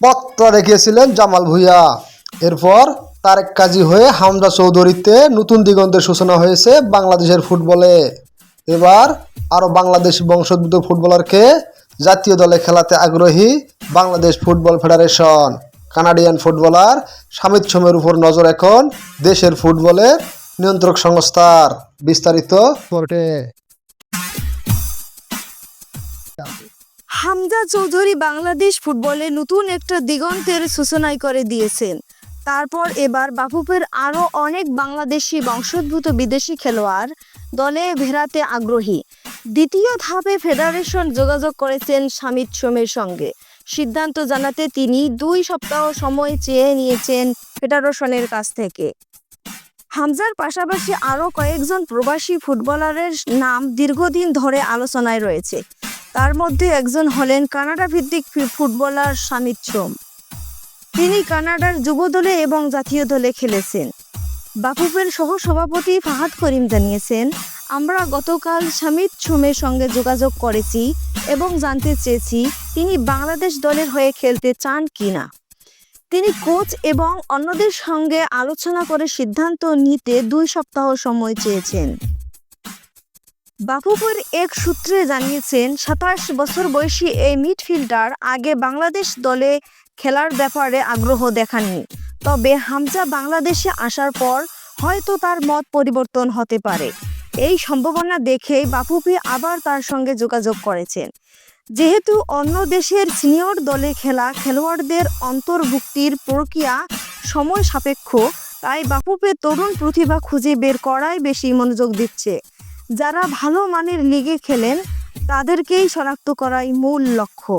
পত্র রেখেছিলেন জামাল ভুইয়া। এরপর তারেক কাজী হয়ে হামজা চৌধুরীতে নতুন দিগন্তের সূচনা হয়েছে বাংলাদেশের ফুটবলে। এবার আরও বাংলাদেশ বংশোদ্ভূত ফুটবলারকে জাতীয় দলে খেলাতে আগ্রহী Bangladesh football federation. Canadian footballer Samit সোমের উপর নজর এখন দেশের ফুটবলের নিয়ন্ত্রক সংস্থার। বিস্তারিত হামজা চৌধুরী বাংলাদেশ ফুটবলে নতুন একটা দিগন্তের সূচনাই করে দিয়েছেন। তারপর এবার বাফুফের আরও অনেক বাংলাদেশি বংশোদ্ভূত বিদেশি খেলোয়াড় দলে ভেড়াতে আগ্রহী। দ্বিতীয় ধাপে ফেডারেশন যোগাযোগ করেছেন সামিত সোমের সঙ্গে। সিদ্ধান্ত জানাতে তিনি দুই সপ্তাহ সময় চেয়ে নিয়েছেন ফেডারেশনের কাছ থেকে। হামজার পাশাপাশি আরও কয়েকজন প্রবাসী ফুটবলারের নাম দীর্ঘদিন ধরে আলোচনায় রয়েছে। তার মধ্যে একজন হলেন কানাডা ভিত্তিক ফুটবলার সামিত সোম তিনি কানাডার যুব দলে এবং জাতীয় দলে খেলেছেন। বাফুফের সহ সভাপতি ফাহাদ করিম জানিয়েছেন, আমরা গতকাল সামিত সোমের সঙ্গে যোগাযোগ করেছি এবং জানতে চেয়েছি তিনি বাংলাদেশ দলের হয়ে খেলতে চান কিনা তিনি কোচ এবং অন্যদের সঙ্গে আলোচনা করে সিদ্ধান্ত নিতে দুই সপ্তাহ সময় চেয়েছেন। বাফুফের এক সূত্রে জানিয়েছেন, সাতাশ বছর বয়সী এই মিডফিল্ডার আগে বাংলাদেশ দলে খেলার ব্যাপারে আগ্রহ দেখাননি। তবে হামজা বাংলাদেশে আসার পর হয়তো তার মত পরিবর্তন হতে পারে। এই সম্ভাবনা দেখেই বাফুফি আবার তার সঙ্গে যোগাযোগ করেছেন। যেহেতু অন্য দেশের সিনিয়র দলে খেলা খেলোয়াড়দের অন্তর্ভুক্তির প্রক্রিয়া সময় সাপেক্ষ, তাই বাফুফে তরুণ প্রতিভা খুঁজে বের করাই বেশি মনোযোগ দিচ্ছে। যারা ভালো মানের লিগে খেলেন তাদেরকেই শনাক্ত করাই মূল লক্ষ্য।